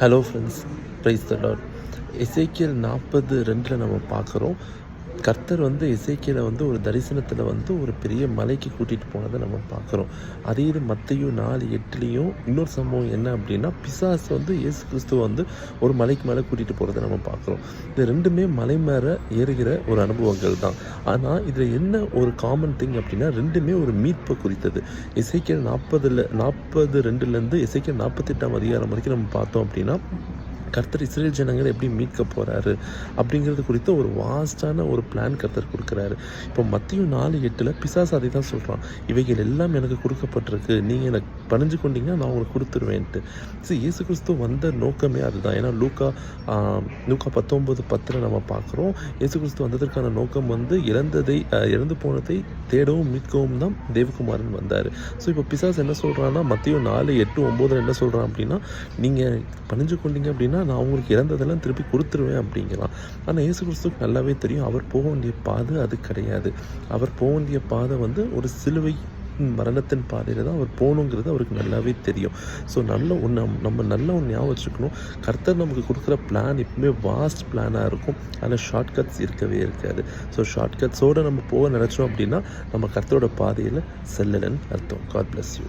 Hello friends praise the Lord Ezekiel நாற்பது ரெண்டில் நம்ம பார்க்குறோம். கர்த்தர் வந்து இசைக்கியில் வந்து ஒரு தரிசனத்தில் வந்து ஒரு பெரிய மலைக்கு கூட்டிகிட்டு போனதை நம்ம பார்க்குறோம். அதே இது மத்தையும் நாலு எட்டுலேயும் இன்னொரு சம்பவம் என்ன அப்படின்னா பிசாஸ் வந்து இயேசு கிறிஸ்துவ வந்து ஒரு மலைக்கு மேலே கூட்டிகிட்டு போகிறத நம்ம பார்க்குறோம். இது ரெண்டுமே மலை மேலே ஏறுகிற ஒரு அனுபவங்கள் தான். ஆனால் இதில் என்ன ஒரு காமன் திங் அப்படின்னா ரெண்டுமே ஒரு மீட்பை குறித்தது. இசைக்கியல் நாற்பதில் நாற்பது ரெண்டுலேருந்து இசைக்கியல் நாற்பத்தெட்டாம் அதிகாரம் வரைக்கும் நம்ம பார்த்தோம் அப்படின்னா கர்த்தர் இஸ்ரேல் ஜனங்களை எப்படி மீட்க போகிறாரு அப்படிங்கிறது குறித்து ஒரு வாஸ்டான ஒரு பிளான் கர்த்தர் கொடுக்குறாரு. இப்போ மத்தியும் நாலு எட்டில் பிசாஸ் அதை தான் சொல்கிறான் இவைகள் எல்லாம் எனக்கு கொடுக்கப்பட்டிருக்கு. நீங்கள் எனக்கு பணிஞ்சு கொண்டீங்கன்னா நான் உங்களுக்கு கொடுத்துருவேன்ட்டு. சரி இயேசு கிறிஸ்து வந்த நோக்கமே அதுதான். ஏன்னா லூக்கா லூக்கா பத்தொம்பது பத்தில் நம்ம பார்க்குறோம். இயேசு கிறிஸ்து வந்ததற்கான நோக்கம் வந்து இறந்ததை இறந்து போனதை தேடவும் மீட்கவும் தான் தேவகுமாரன் வந்தார். ஸோ இப்போ பிசாஸ் என்ன சொல்கிறான்னா மத்தியும் நாலு எட்டு ஒம்போதில் என்ன சொல்கிறான் அப்படின்னா நீங்கள் பணிஞ்சு கொண்டீங்க அப்படின்னா நான் அவங்களுக்கு இறந்ததெல்லாம் திருப்பி கொடுத்துருவேன் அப்படிங்கலாம். ஆனால் இயேசு கிறிஸ்துக்கு நல்லாவே தெரியும் அவர் போக வேண்டிய பாதை அது கிடையாது. அவர் போக வேண்டிய பாதை வந்து ஒரு சிலுவை மரணத்தின் பாதையில் தான் அவர் போகணுங்கிறது அவருக்கு நல்லாவே தெரியும். ஸோ நல்ல ஒன்று நம்ம நல்ல ஒன்று ஞாபகம் வச்சுக்கணும். கர்த்தர் நமக்கு கொடுக்குற பிளான் எப்பவுமே வாஸ்ட் பிளானாக இருக்கும். அதில் ஷார்ட்கட்ஸ் இருக்கவே இருக்காது. ஸோ ஷார்ட்கட்ஸோடு நம்ம போக நினச்சோம் அப்படின்னா நம்ம கர்த்தரோட பாதையில் செல்லலன்னு அர்த்தம். God bless you